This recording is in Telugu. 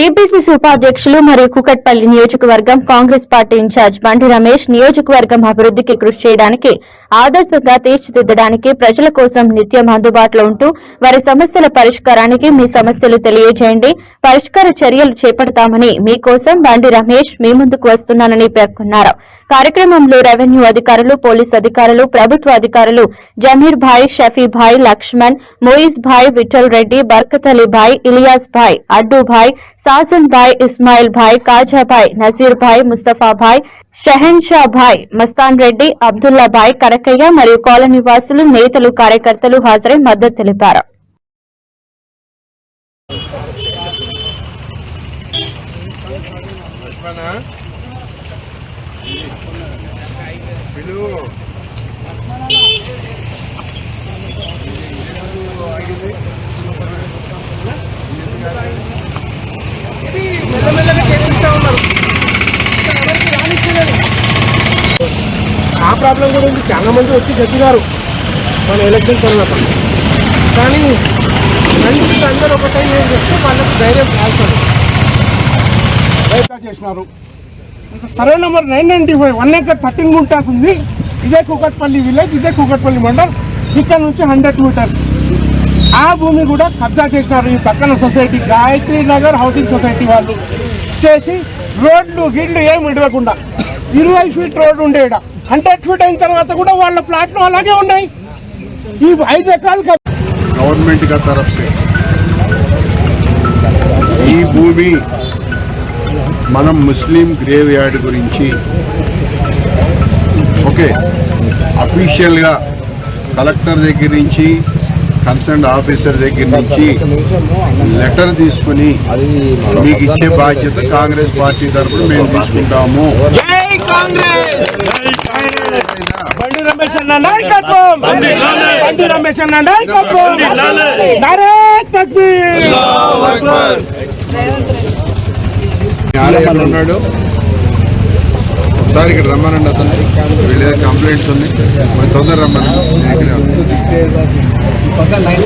టీపీసీసీ ఉపాధ్యక్షులు మరియు కుకట్పల్లి నియోజకవర్గం కాంగ్రెస్ పార్టీ ఇన్ఛార్జ్ బండి రమేష్ నియోజకవర్గం అభివృద్ధికి కృషి చేయడానికి ఆదర్శంగా తీర్చిదిద్దడానికి ప్రజల కోసం నిత్యం అందుబాటులో ఉంటూ వారి సమస్యల పరిష్కారానికి మీ సమస్యలు తెలియజేయండి. పరిష్కార చర్యలు చేపడతామని మీకోసం బండి రమేష్ మీ ముందుకు వస్తున్నానని పేర్కొన్నారు. కార్యక్రమంలో రెవెన్యూ అధికారులు పోలీస్ అధికారులు ప్రభుత్వ అధికారులు జమీర్ భాయ్ షఫీ భాయ్ లక్ష్మణ్ మొయిజ్ భాయ్ విఠల్ రెడ్డి బర్కత్ అలీ భాయ్ ఇలియాస్ భాయ్ అడ్డు భాయ్ సాజన్ భాయ్ ఇస్మాయిల్ భాయ్ కాజా భాయ్ నజీర్ భాయ్ ముస్తఫా భాయ్ షహన్ షా భాయ్ మస్తాన్ రెడ్డి అబ్దుల్లా భాయ్ కరకయ్య మరియు కాలనీ వాసులు నేతలు కార్యకర్తలు హాజరై మద్దతు తెలిపారు లక్ష్మణ పిలువు ప్రాబ్లం కూడా ఉంది. చాలా మంది వచ్చి చెప్పినారు మన ఎలక్షన్ తర్వాత. కానీ రైతులు అందరూ ఒకటే ఏం చెప్తే వాళ్ళకి ధైర్యం కాల్చారు రైతు చేసినారు. Survey number nine ninety five one acre thirteen guntas ఉంది. ఇదే కూకట్పల్లి విలేజ్ ఇదే కూకట్పల్లి మండల్. ఇక్కడ నుంచి హండ్రెడ్ మీటర్స్. ఆ భూమి కూడా కబ్జా చేసినారు ఈ పక్కన society Gayatri Nagar housing society వాళ్ళు. చేసి రోడ్లు గిళ్ళు ఏమి విడవకుండా. ఇరవై ఫీట్ రోడ్డు ఉండేడా హండ్రెడ్ ఫీట్ అయిన తర్వాత కూడా వాళ్ళ ప్లాట్లు అలాగే ఉన్నాయి. ఈ ఐదు ఎకరాలు గవర్నమెంట్గా తరఫు ఈ భూమి మనం ముస్లిం గ్రేవ్ యార్డ్ గురించి ఓకే అఫీషియల్గా కలెక్టర్ దగ్గర నుంచి కన్సర్న్ ఆఫీసర్ దగ్గర నుంచి లెటర్ తీసుకుని మీకు ఇచ్చే బాధ్యత కాంగ్రెస్ పార్టీ తరఫున మేము తీసుకుంటాము. అన్న నాయకత్వం. బండి రమేష్ అన్న నాయకత్వం. నారే తక్బీర్. ఉన్నాడు ఒకసారి ఇక్కడ రమ్మనండి అతను వీళ్ళ కంప్లైంట్స్ ఉంది కొంచెం తొందర రమ్మనండి.